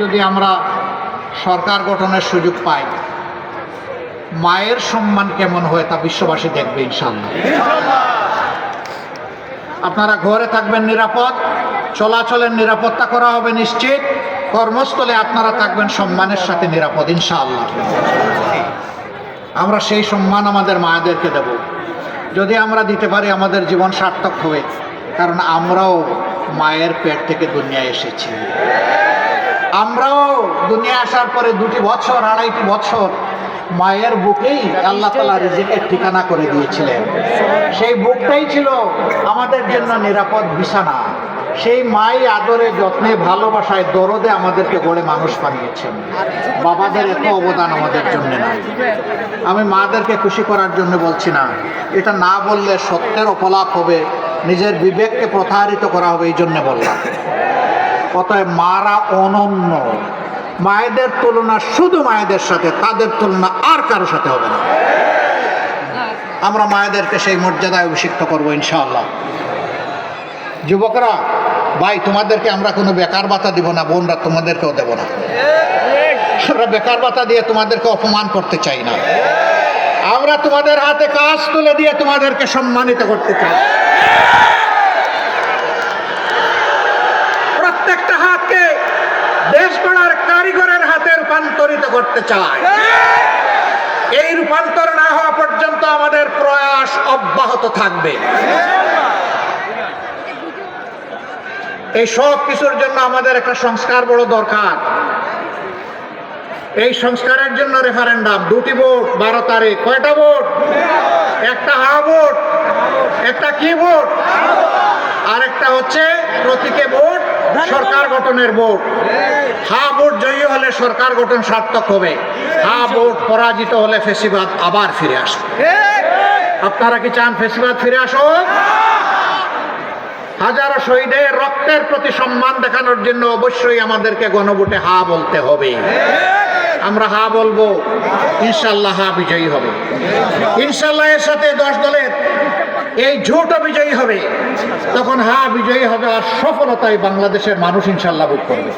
যদি আমরা সরকার গঠনের সুযোগ পাই, মায়ের সম্মান কেমন হয় তা বিশ্ববাসী দেখবে ইনশাল্লাহ আপনারা ঘরে থাকবেন নিরাপদ, চলাচলের নিরাপত্তা করা হবে নিশ্চিত, কর্মস্থলে আপনারা থাকবেন সম্মানের সাথে নিরাপদ ইনশাআল্লাহ। আমরা সেই সম্মান আমাদের মায়েদেরকে দেব। যদি আমরা দিতে পারি আমাদের জীবন সার্থক হবে, কারণ আমরাও মায়ের পেট থেকে দুনিয়ায় এসেছি। আমরাও দুনিয়া আসার পরে দুটি বছর, আড়াইটি বছর মায়ের বুকেই আল্লাহ তালা রিজিকের ঠিকানা করে দিয়েছিলেন। সেই বুকটাই ছিল আমাদের জন্য নিরাপদ বিছানা। সেই মাই আদরে, যত্নে, ভালোবাসায়, দরদে আমাদেরকে গড়ে মানুষ বানিয়েছেন। বাবাদের এত অবদান আমাদের জন্য নাই। আমি মাদেরকে খুশি করার জন্য বলছি না। এটা না বললে সত্যের অপলাপ হবে। নিজের বিবেককে প্রতারিত করা হবে, এই জন্য বললাম। অতএব মারা অনন্য। মায়েদের তুলনা শুধু মায়েদের সাথে, তাদের তুলনা আর কারও সাথে হবে না। আমরা মায়েদেরকে সেই মর্যাদায় অভিষিক্ত করব ইনশাআল্লাহ। যুবকরা, ভাই, তোমাদেরকে আমরা কোনো বেকার ভাতা দিব না, বোনরা তোমাদেরকেও দেব না। আমরা বেকার ভাতা দিয়ে তোমাদেরকে অপমান করতে চাই না। আমরা তোমাদের হাতে কাজ তুলে দিয়ে তোমাদেরকে সম্মানিত করতে চাই। প্রত্যেকটা দেশ গড়ার কারিগরের হাতে রূপান্তরিত করতে চায়। এই রূপান্তর না হওয়া পর্যন্ত আমাদের প্রয়াস অব্যাহত থাকবে। এই সব কিছুর জন্য আমাদের একটা সংস্কার বড় দরকার। এই সংস্কারের জন্য রেফারেন্ডাম দুটি ভোট, বারো তারিখ। কয়টা ভোট? একটা হা ভোট, একটা কি ভোট? আর একটা হচ্ছে প্রতীকে ভোট সরকার গঠনের ভোট। হা ভোট জয়ী হলে সরকার গঠন সার্থক হবে। হা ভোট পরাজিত হলে ফেসিবাদ আবার ফিরে আসবে। আপনারা কি চান ফেসিবাদ ফিরে আসুক? হাজারো শহীদের রক্তের প্রতি সম্মান দেখানোর জন্য অবশ্যই আমাদেরকে গণভোটে হা বলতে হবে। আমরা হা বলব। ইনশাল্লাহ হা বিজয়ী হবে। ইনশাল্লাহ এর সাথে দশ দলের এই ঝুটও বিজয়ী হবে। তখন হা বিজয়ী হবে আর সফলতায় বাংলাদেশের মানুষ ইনশাল্লাহ ভোগ করবে।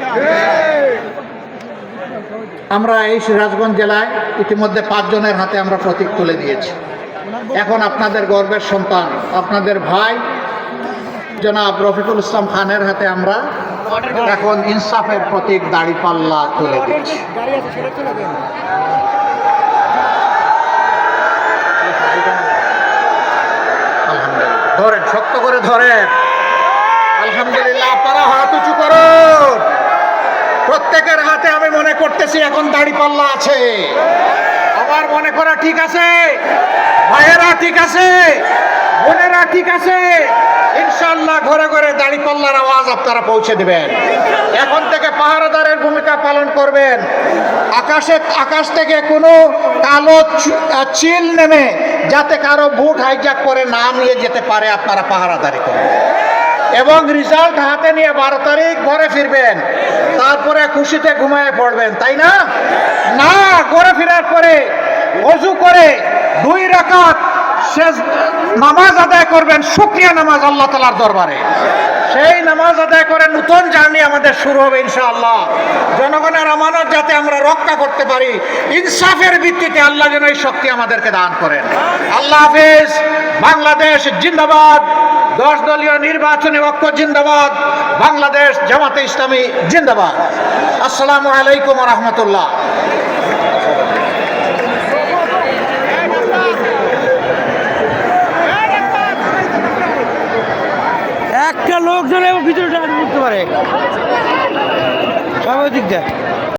আমরা এই সিরাজগঞ্জ জেলায় ইতিমধ্যে পাঁচজনের হাতে আমরা প্রতীক তুলে দিয়েছি। এখন আপনাদের গর্বের সন্তান, আপনাদের ভাই, জনাব রফিকুল ইসলাম খানের হাতে আমরা এখন ইনসাফের প্রতীক দাড়িপাল্লা তুলে দিচ্ছি আলহামদুলিল্লাহ ধরেন শক্ত করে ধরেন আলহামদুলিল্লাহ, আপনারা হাত উঁচু করুন। প্রত্যেকের হাতে আমি মনে করতেছি এখন দাড়ি পাল্লা আছে। আমার মনে করা ঠিক আছে? ভাইয়েরা ঠিক আছে? বোনেরা ঠিক আছে? ইনশাল্লাহ ঘরে ঘরে দাড়িপাল্লার আওয়াজ আপনারা পৌঁছে দেবেন। এখন থেকে পাহারাদারের ভূমিকা পালন করবেন। আকাশে, আকাশ থেকে কোনো কালো চিল নেমে যাতে কারও বুট হাইজ্যাক করে না নিয়ে যেতে পারে আপনারা পাহারাদারি করবেন এবং রেজাল্ট হাতে নিয়ে বারো তারিখ ঘরে ফিরবেন। তারপরে খুশিতে ঘুমায় পড়বেন, তাই না? না, ঘরে ফেরার পরে অজু করে দুই রাকাত শেষ নামাজ আদায় করবেন, শুক্রিয়া নামাজ আল্লাহ তালার দরবারে। সেই নামাজ আদায় করে নতুন জার্নি আমাদের শুরু হবে ইনশাআল্লাহ। জনগণের আমানত যাতে আমরা রক্ষা করতে পারি, ইনসাফের ভিত্তিতে আল্লাহ যেন এই শক্তি আমাদেরকে দান করেন। আল্লাহ হাফেজ, বাংলাদেশ জিন্দাবাদ, দশ দলীয় নির্বাচনী ঐক্য জিন্দাবাদ, বাংলাদেশ জামাতে ইসলামী জিন্দাবাদ। আসসালামু আলাইকুম রহমতুল্লাহ একটা লোকজন ভিতরে ঢুকতে পারে। স্বাভাবিক দিয়ে।